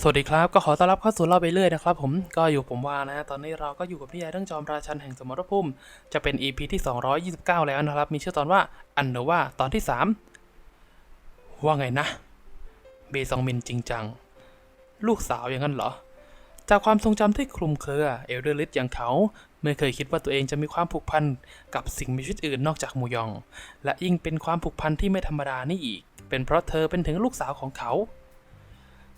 สวัสดีครับก็ขอต้อนรับเข้าสู่เราไปเรื่อยนะครับผมก็อยู่ผมว่านะตอนนี้เราก็อยู่กับนิยายเรื่องจอมราชันแห่งสมรภูมิจะเป็น EP ที่ 229 แล้วนะครับ มีชื่อตอนว่าอันเนว่าตอนที่ 3 ว่าไงนะ เบซองมินจริงจัง ลูกสาวอย่างนั้นเหรอ จากความทรงจำที่คลุมเครือ เอลเดอร์ลิสอย่างเขาไม่เคยคิดว่าตัวเองจะมีความผูกพันกับสิ่งมีชีวิตอื่นนอกจากมูยอง และยิ่งเป็นความผูกพันที่ไม่ธรรมดานี่อีก เป็นเพราะเธอเป็นถึงลูกสาวของเขา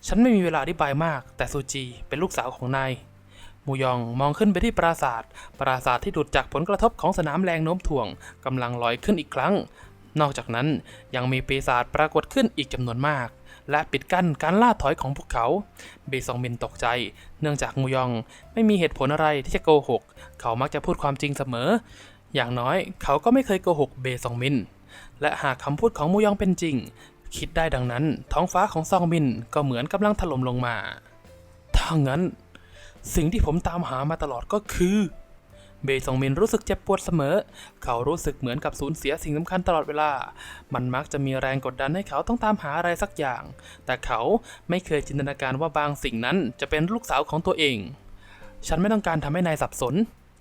ฉันไม่มีเวลาอธิบายมาก แต่ซูจีเป็นลูกสาวของนายมูยองมองขึ้นไปที่ปราสาท ปราสาทที่ดูดจากผลกระทบของสนามแรงโน้มถ่วงกำลังลอยขึ้นอีกครั้ง นอกจากนั้นยังมีปีศาจปรากฏขึ้นอีกจำนวนมาก และปิดกั้นการล่าถอยของพวกเขาเบซองมินตกใจ เนื่องจากมูยองไม่มีเหตุผลอะไรที่จะโกหก เขามักจะพูดความจริงเสมอ อย่างน้อยเขาก็ไม่เคยโกหกเบซองมินและหากคำพูดของมูยองเป็นจริง คิดได้ดังนั้น ท้องฟ้าของซองมินก็เหมือนกำลังถล่มลงมา ถ้างั้น สิ่งที่ผมตามหามาตลอดก็คือ เบซองมินรู้สึกเจ็บปวดเสมอ เขารู้สึกเหมือนกับสูญเสียสิ่งสำคัญตลอดเวลา มันมักจะมีแรงกดดันให้เขาต้องตามหาอะไรสักอย่าง แต่เขาไม่เคยจินตนาการว่าบางสิ่งนั้นจะเป็นลูกสาวของตัวเอง ฉันไม่ต้องการทำให้นายสับสน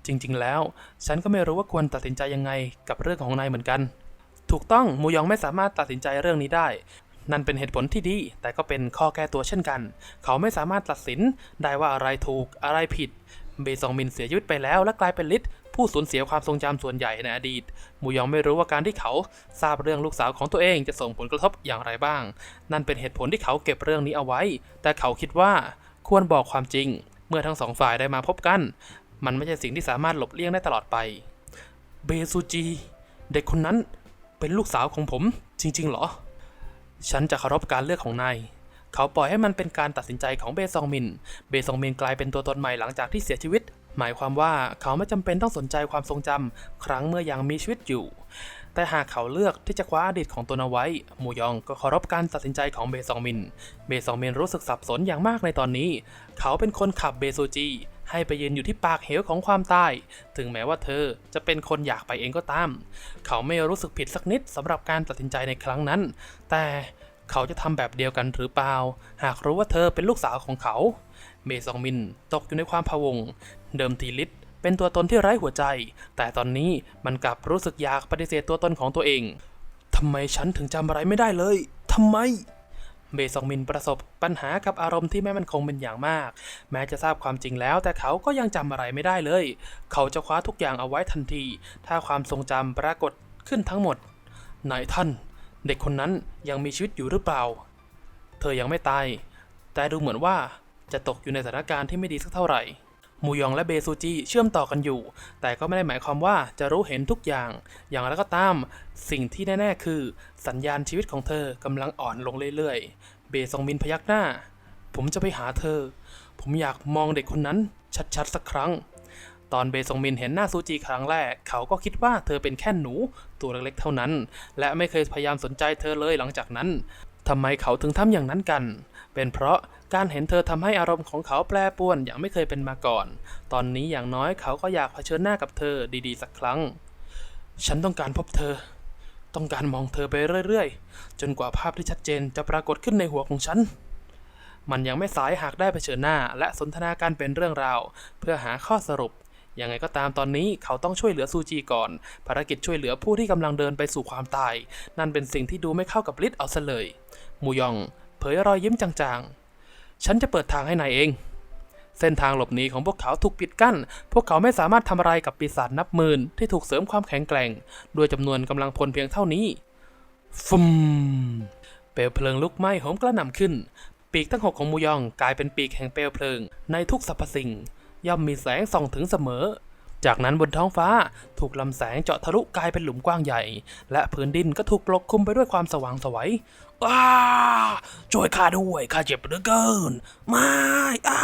จริง ๆ แล้ว ฉันก็ไม่รู้ว่าควรตัดสินใจยังไงกับเรื่องของนายเหมือนกัน ถูกต้องมูยองไม่สามารถตัดสินใจเรื่องนี้ได้ นั่นเป็นเหตุผลที่ดี แต่ก็เป็นข้อแก้ตัวเช่นกัน เขาไม่สามารถตัดสินได้ว่าอะไรถูกอะไรผิด เบซองมินเสียชีวิตไปแล้วและกลายเป็นลิศผู้สูญเสียความทรงจำส่วนใหญ่ในอดีต มูยองไม่รู้ว่าการที่เขาทราบเรื่องลูกสาวของตัวเองจะส่งผลกระทบอย่างไรบ้าง นั่นเป็นเหตุผลที่เขาเก็บเรื่องนี้เอาไว้ แต่เขาคิดว่าควรบอกความจริง เมื่อทั้งสองฝ่ายได้มาพบกัน มันไม่ใช่สิ่งที่สามารถหลบเลี่ยงได้ตลอดไป เบซูจี เด็กคนนั้น เป็นลูกสาวของผมจริง ๆ เหรอ ฉันจะเคารพการเลือกของนายเขาปล่อยให้มันเป็นการตัดสินใจของเบซองมิน เบซองมินกลายเป็นตัวตนใหม่หลังจากที่เสียชีวิต หมายความว่าเขาไม่จำเป็นต้องสนใจความทรงจำครั้งเมื่อยังมีชีวิตอยู่ แต่หากเขาเลือกที่จะคว้าอดีตของตนเอาไว้มูยองก็เคารพการตัดสินใจของเบซองมิน เบซองมินรู้สึกสับสนอย่างมากในตอนนี้ เขาเป็นคนขับเบซูจี ให้ไปยืนอยู่ที่ปากเหวของความตาย ถึงแม้ว่าเธอจะเป็นคนอยากไปเองก็ตาม เขาไม่รู้สึกผิดสักนิดสำหรับการตัดสินใจในครั้งนั้น แต่เขาจะทำแบบเดียวกันหรือเปล่า หากรู้ว่าเธอเป็นลูกสาวของเขา เมซองมินตกอยู่ในความพะวง เดิมทีลิศเป็นตัวตนที่ไร้หัวใจ แต่ตอนนี้มันกลับรู้สึกอยากปฏิเสธตัวตนของตัวเองทำไมฉันถึงจำอะไรไม่ได้เลยทำไม เบซองมินประสบปัญหากับอารมณ์ที่ไม่มั่นคงเป็นอย่างมาก แม้จะทราบความจริงแล้ว แต่เขาก็ยังจำอะไรไม่ได้เลย เขาจะคว้าทุกอย่างเอาไว้ทันที ถ้าความทรงจำปรากฏขึ้นทั้งหมดนายท่าน เด็กคนนั้นยังมีชีวิตอยู่หรือเปล่า เธอยังไม่ตาย แต่ดูเหมือนว่าจะตกอยู่ในสถานการณ์ที่ไม่ดีสักเท่าไหร่ มูยองและเบซูจิเชื่อมต่อกันอยู่ แต่ก็ไม่ได้หมายความว่าจะรู้เห็นทุกอย่าง อย่างไรก็ตาม สิ่งที่แน่ ๆ คือ สัญญาณชีวิตของเธอกำลังอ่อนลงเรื่อยๆ เบซองมินพยักหน้า ผมจะไปหาเธอ ผมอยากมองเด็กคนนั้นชัดๆสักครั้ง ตอนเบซองมินเห็นหน้าซูจีครั้งแรก เขาก็คิดว่าเธอเป็นแค่หนูตัวเล็กๆเท่านั้น และไม่เคยพยายามสนใจเธอเลยหลังจากนั้นทำไมเขาถึงทำอย่างนั้นกัน เป็นเพราะ การเห็นเธอทำให้อารมณ์ของเขาแปรปรวนอย่างไม่เคยเป็นมาก่อน ตอนนี้อย่างน้อยเขาก็อยากเผชิญหน้ากับเธอดีๆ สักครั้ง ฉันต้องการพบเธอ ต้องการมองเธอไปเรื่อยๆ จนกว่าภาพที่ชัดเจนจะปรากฏขึ้นในหัวของฉัน มันยังไม่สายหากได้เผชิญหน้า และสนทนาการเป็นเรื่องราว เพื่อหาข้อสรุปยังไงก็ตามตอนนี้เขาต้องช่วยเหลือซูจีก่อน ภารกิจช่วยเหลือผู้ที่กำลังเดินไปสู่ความตาย นั่นเป็นสิ่งที่ดูไม่เข้ากับลิศเอาซะเลย มูยอง เผยรอยยิ้มจางๆ ฉันจะเปิดทางให้นายเอง เส้นทางหลบหนีของพวกเขาถูกปิดกั้น พวกเขาไม่สามารถทำอะไรกับปีศาจนับหมื่นที่ถูกเสริมความแข็งแกร่ง ด้วยจำนวนกำลังพลเพียงเท่านี้ฟุมเปลวเพลิงลุกไหม้โหมกระหน่ำขึ้น ปีกทั้งหกของมูยองกลายเป็นปีกแห่งเปลวเพลิง ในทุกสรรพสิ่ง ย่อมมีแสงส่องถึงเสมอ จากนั้นบนท้องฟ้าถูกลำแสงเจาะทะลุกลายเป็นหลุมกว้างใหญ่ และพื้นดินก็ถูกปกคลุมไปด้วยความสว่างสวยอ้าช่วยข้าด้วยข้าเจ็บเหลือเกิน ไม่อ้า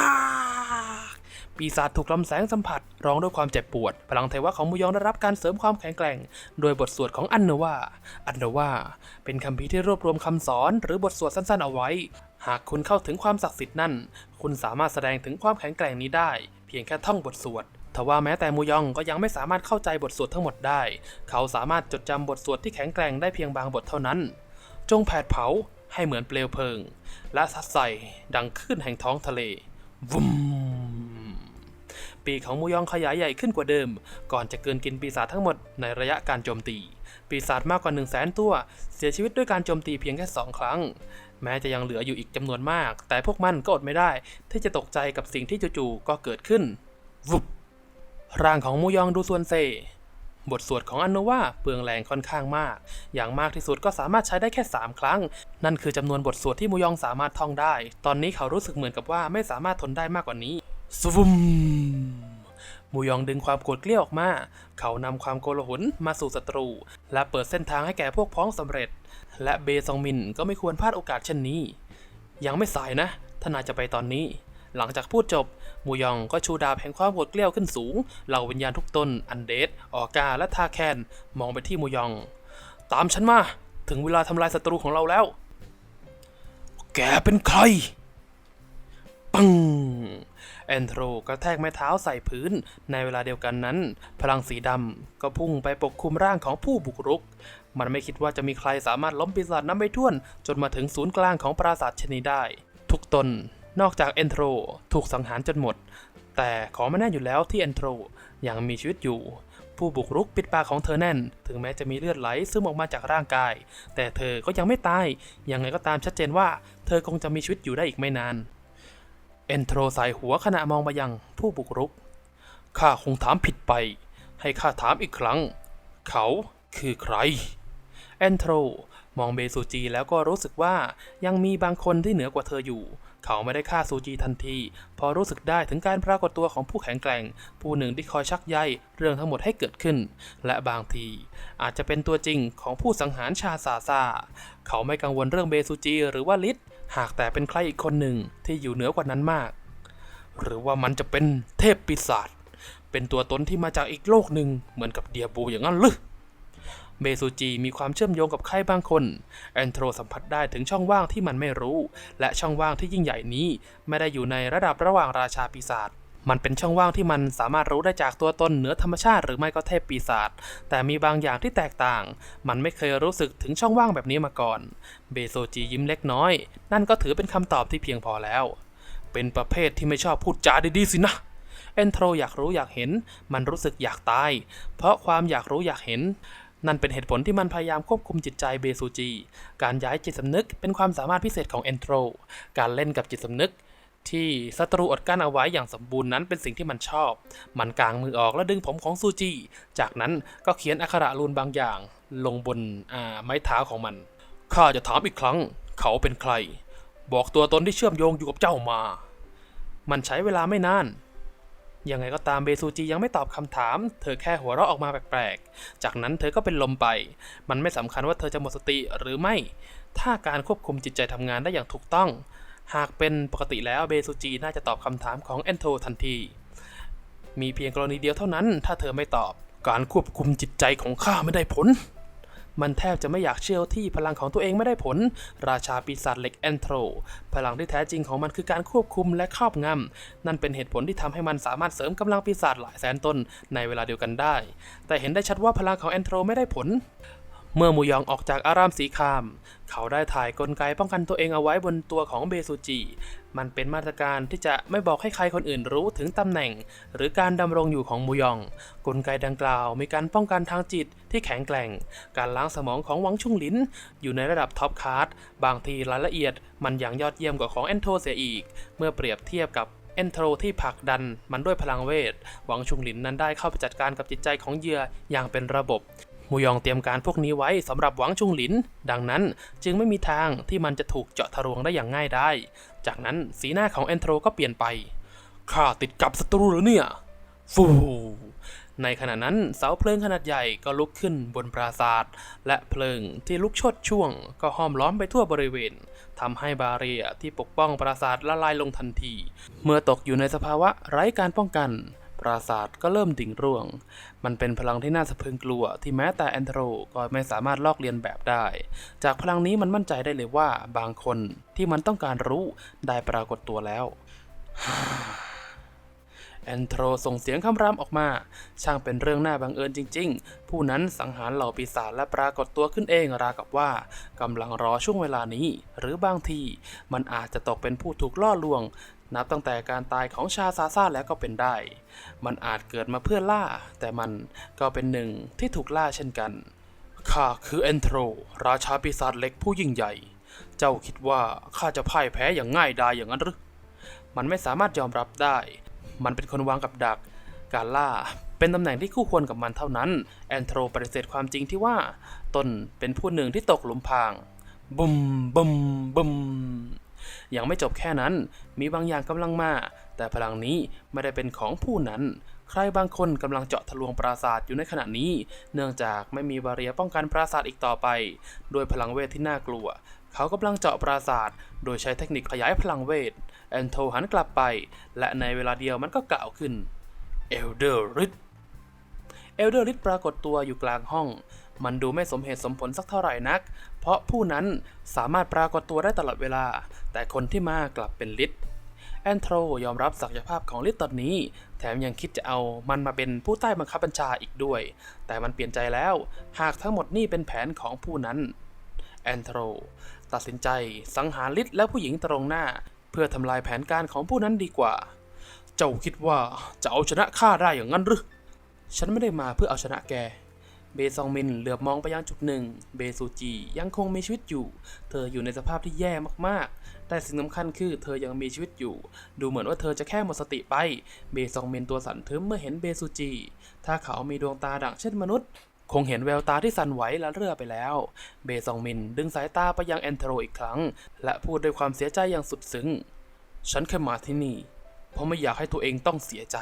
ปีศาจถูกลำแสงสัมผัส ร้องด้วยความเจ็บปวด พลังเทวะของมูยองได้รับการเสริมความแข็งแกร่ง โดยบทสวดของอันเนวาอันเนวาเป็นคัมภีที่รวบรวมคำสอนหรือบทสวดสั้นๆเอาไว้ หากคุณเข้าถึงความศักดิ์สิทธิ์นั่น คุณสามารถแสดงถึงความแข็งแกร่งนี้ได้ เพียงแค่ท่องบทสวด ทว่าแม้แต่มูยองก็ยังไม่สามารถเข้าใจบทสวดทั้งหมดได้ เขาสามารถจดจำบทสวดที่แข็งแกร่งได้เพียงบางบทเท่านั้น จงแผดเผาให้เหมือนเปลวเพลิง และซัดใส่ดังคลื่นแห่งท้องทะเลวุมปีกของมูยองขยายใหญ่ขึ้นกว่าเดิม ก่อนจะเกินกินปีศาจทั้งหมดในระยะการโจมตี ปีศาจมากกว่า 1 0 0 0 0แสนตัว เสียชีวิตด้วยการโจมตีเพียงแค่ 2 ครั้ง แม้จะยังเหลืออยู่อีกจำนวนมาก แต่พวกมันก็อดไม่ได้ ที่จะตกใจกับสิ่งที่จู่ๆก็เกิดขึ้นวุบ ร่างของมูยองดูซวนเซ บทสวดของอันโนวาเปลืองแรงค่อนข้างมาก อย่างมากที่สุดก็สามารถใช้ได้แค่ 3 ครั้ง นั่นคือจำนวนบทสวดที่มูยองสามารถท่องได้ ตอนนี้เขารู้สึกเหมือนกับว่าไม่สามารถทนได้มากกว่านี้สวุมมูยองดึงความโกรธเกลี้ยวออกมา เขานำความโกลาหลมาสู่ศัตรู และเปิดเส้นทางให้แก่พวกพ้องสำเร็จ และเบซองมินก็ไม่ควรพลาดโอกาสเช่นนี้ ยังไม่สายนะ ถ้านายจะไปตอนนี้ หลังจากพูดจบ มูยองก็ชูดาบแห่งความโหดเกลี้ยวขึ้นสูง เหล่าวิญญาณทุกตน อันเดดออกา และทาแคน มองไปที่มูยอง ตามฉันมา ถึงเวลาทำลายศัตรูของเราแล้ว แกเป็นใคร ปัง แอนโทรกระแทกไม้เท้าใส่พื้น ในเวลาเดียวกันนั้น พลังสีดำก็พุ่งไปปกคลุมร่างของผู้บุกรุก มันไม่คิดว่าจะมีใครสามารถล้มปีศาจน้ำไม่ท่วน จนมาถึงศูนย์กลางของปราสาทชนีได้ ทุกตน นอกจากเอนโทรถูกสังหารจนหมด แต่ขอไม่แน่อยู่แล้วที่เอนโทรยังมีชีวิตอยู่ ผู้บุกรุกปิดปากของเธอแน่น ถึงแม้จะมีเลือดไหลซึมออกมาจากร่างกาย แต่เธอก็ยังไม่ตาย ยังไงก็ตามชัดเจนว่า เธอคงจะมีชีวิตอยู่ได้อีกไม่นาน เอนโทรสายหัวขณะมองไปยังผู้บุกรุก ข้าคงถามผิดไป ให้ข้าถามอีกครั้ง เขาคือใครแอนโทรมองเบซูจีแล้วก็รู้สึกว่ายังมีบางคนที่เหนือกว่าเธออยู่ เขาไม่ได้ฆ่าซูจีทันที พอรู้สึกได้ถึงการปรากฏตัวของผู้แข็งแกร่ง ผู้หนึ่งที่คอยชักใยเรื่องทั้งหมดให้เกิดขึ้น และบางที อาจจะเป็นตัวจริงของผู้สังหารชาซาซาเขาไม่กังวลเรื่องเบซูจีหรือว่าลิศหากแต่เป็นใครอีกคนหนึ่งที่อยู่เหนือกว่านั้นมาก หรือว่ามันจะเป็นเทพปีศาจเป็นตัวตนที่มาจากอีกโลกหนึ่งเหมือนกับเดียบูอย่างนั้นหรือ เบซูจีมีความเชื่อมโยงกับใครบางคน แอนโทรสัมผัสได้ถึงช่องว่างที่มันไม่รู้ และช่องว่างที่ยิ่งใหญ่นี้ ไม่ได้อยู่ในระดับระหว่างราชาปีศาจมันเป็นช่องว่างที่มันสามารถรู้ได้จากตัวตนเหนือธรรมชาติหรือไม่ก็เทพปีศาจ แต่มีบางอย่างที่แตกต่าง มันไม่เคยรู้สึกถึงช่องว่างแบบนี้มาก่อน เบโซจียิ้มเล็กน้อย นั่นก็ถือเป็นคำตอบที่เพียงพอแล้ว เป็นประเภทที่ไม่ชอบพูดจาดีๆสินะเอนโทรอยากรู้อยากเห็น มันรู้สึกอยากตาย เพราะความอยากรู้อยากเห็น นั่นเป็นเหตุผลที่มันพยายามควบคุมจิตใจเบซูจี การย้ายจิตสำนึกเป็นความสามารถพิเศษของเอนโทร การเล่นกับจิตสำนึก ที่ศัตรูอดกั้นเอาไว้อย่างสมบูรณ์นั้นเป็นสิ่งที่มันชอบ มันกางมือออกแล้วดึงผมของซูจี จากนั้นก็เขียนอักขระรูนบางอย่าง ลงบนไม้เท้าของมัน ข้าจะถามอีกครั้ง เขาเป็นใคร บอกตัวตนที่เชื่อมโยงอยู่กับเจ้ามา มันใช้เวลาไม่นาน ยังไงก็ตามเบซูจียังไม่ตอบคำถาม เธอแค่หัวเราะออกมาแปลกๆ จากนั้นเธอก็เป็นลมไป มันไม่สำคัญว่าเธอจะหมดสติหรือไม่ ถ้าการควบคุมจิตใจทำงานได้อย่างถูกต้อง หากเป็นปกติแล้วเบซูจีน่าจะตอบคำถามของแอนโททันที มีเพียงกรณีเดียวเท่านั้น ถ้าเธอไม่ตอบ การควบคุมจิตใจของข้าไม่ได้ผล มันแทบจะไม่อยากเชื่อที่พลังของตัวเองไม่ได้ผล ราชาปีศาจเหล็กแอนโทรพลังที่แท้จริงของมันคือการควบคุมและครอบงำ นั่นเป็นเหตุผลที่ทำให้มันสามารถเสริมกำลังปีศาจหลายแสนตนในเวลาเดียวกันได้ แต่เห็นได้ชัดว่าพลังของแอนโทรไม่ได้ผล เมื่อมูยองออกจากอารามสีคาม เขาได้ถ่ายกลไกป้องกันตัวเองเอาไว้บนตัวของเบซูจิ มันเป็นมาตรการที่จะไม่บอกให้ใครคนอื่นรู้ถึงตำแหน่ง หรือการดำรงอยู่ของมูยอง กลไกดังกล่าวมีการป้องกันทางจิตที่แข็งแกร่ง การล้างสมองของหวังชุงหลิน อยู่ในระดับท็อปคลาสบางทีรายละเอียด มันอย่างยอดเยี่ยมกว่าของแอนโทเสียอีก เมื่อเปรียบเทียบกับเอนโทรที่ผลักดันมันด้วยพลังเวท หวังชุงหลินนั้นได้เข้าไปจัดการกับจิตใจของเหยื่ออย่างเป็นระบบ มูยองเตรียมการพวกนี้ไว้สำหรับหวังชุงหลิน ดังนั้นจึงไม่มีทางที่มันจะถูกเจาะทะลวงได้อย่างง่ายได้ จากนั้นสีหน้าของเอนโทรก็เปลี่ยนไป ข้าติดกับศัตรูหรือเนี่ย ฟูในขณะนั้นเสาเพลิงขนาดใหญ่ก็ลุกขึ้นบนปราสาทและเพลิงที่ลุกชดช่วง ก็ห้อมล้อมไปทั่วบริเวณทำให้บาเรียที่ปกป้องปราสาทละลายลงทันที เมื่อตกอยู่ในสภาวะไร้การป้องกัน ปราศาสาทก็เริ่มดิ่งร่วง มันเป็นพลังที่น่าสะพรึงกลัวที่แม้แต่แอนโทรก็ไม่สามารถลอกเลียนแบบได้ จากพลังนี้มันมั่นใจได้เลยว่าบางคนที่มันต้องการรู้ได้ปรากฏตัวแล้วแอนโทรส่งเสียงคำรามออกมา ช่างเป็นเรื่องน่าบังเอิญจริง ๆ ผู้นั้นสังหารเหล่าปีศาจและปรากฏตัวขึ้นเองราวกับว่ากำลังรอช่วงเวลานี้ หรือบางที มันอาจจะตกเป็นผู้ถูกล่อลวง นับตั้งแต่การตายของชาซาซาแล้วก็เป็นได้ มันอาจเกิดมาเพื่อล่า แต่มันก็เป็นหนึ่งที่ถูกล่าเช่นกันข้าคือแอนโทร ราชาปีศาจเล็กผู้ยิ่งใหญ่ เจ้าคิดว่าข้าจะพ่ายแพ้อย่างง่ายดายอย่างนั้นหรือ มันไม่สามารถยอมรับได้ มันเป็นคนวางกับดัก การล่าเป็นตำแหน่งที่คู่ควรกับมันเท่านั้น แอนโทรปฏิเสธความจริงที่ว่า ตนเป็นผู้หนึ่งที่ตกหลุมพรางบุมบุมบุม ยังไม่จบแค่นั้น มีบางอย่างกำลังมา แต่พลังนี้ไม่ได้เป็นของผู้นั้น ใครบางคนกำลังเจาะทะลวงปราสาทอยู่ในขณะนี้ เนื่องจากไม่มีบาเรียป้องกันปราสาทอีกต่อไปด้วยพลังเวทที่น่ากลัว เขากำลังเจาะปราสาท โดยใช้เทคนิคขยายพลังเวท แอนโทหันกลับไป และในเวลาเดียวมันก็กล่าวขึ้น เอลเดอร์ริดเอลเดอร์ริดปรากฏตัวอยู่กลางห้อง มันดูไม่สมเหตุสมผลสักเท่าไหร่นัก เพราะผู้นั้นสามารถปรากฏตัวได้ตลอดเวลา แต่คนที่มากลับเป็นลิดแอนโทรยอมรับศักยภาพของลิตตอนนี้ แถมยังคิดจะเอามันมาเป็นผู้ใต้บังคับบัญชาอีกด้วย แต่มันเปลี่ยนใจแล้ว หากทั้งหมดนี่เป็นแผนของผู้นั้น แอนโทรตัดสินใจสังหารลิตและผู้หญิงตรงหน้า เพื่อทำลายแผนการของผู้นั้นดีกว่า เจ้าคิดว่าจะเอาชนะข้าได้อย่างนั้นหรือ ฉันไม่ได้มาเพื่อเอาชนะแก เบซองมินเหลือบมองไปยังจุดหนึ่ง เบซูจียังคงมีชีวิตอยู่ เธออยู่ในสภาพที่แย่มากๆ แต่สิ่งสำคัญคือเธอยังมีชีวิตอยู่ ดูเหมือนว่าเธอจะแค่หมดสติไป เบซองมินตัวสั่นทึมเมื่อเห็นเบซูจี ถ้าเขามีดวงตาดั่งเช่นมนุษย์ คงเห็นแววตาที่สั่นไหวและเรื่อไปแล้ว เบซองมินดึงสายตาไปยังแอนโทรอีกครั้ง และพูดด้วยความเสียใจอย่างสุดซึ้ง ฉันแค่มาที่นี่ เพราะไม่อยากให้ตัวเองต้องเสียใจ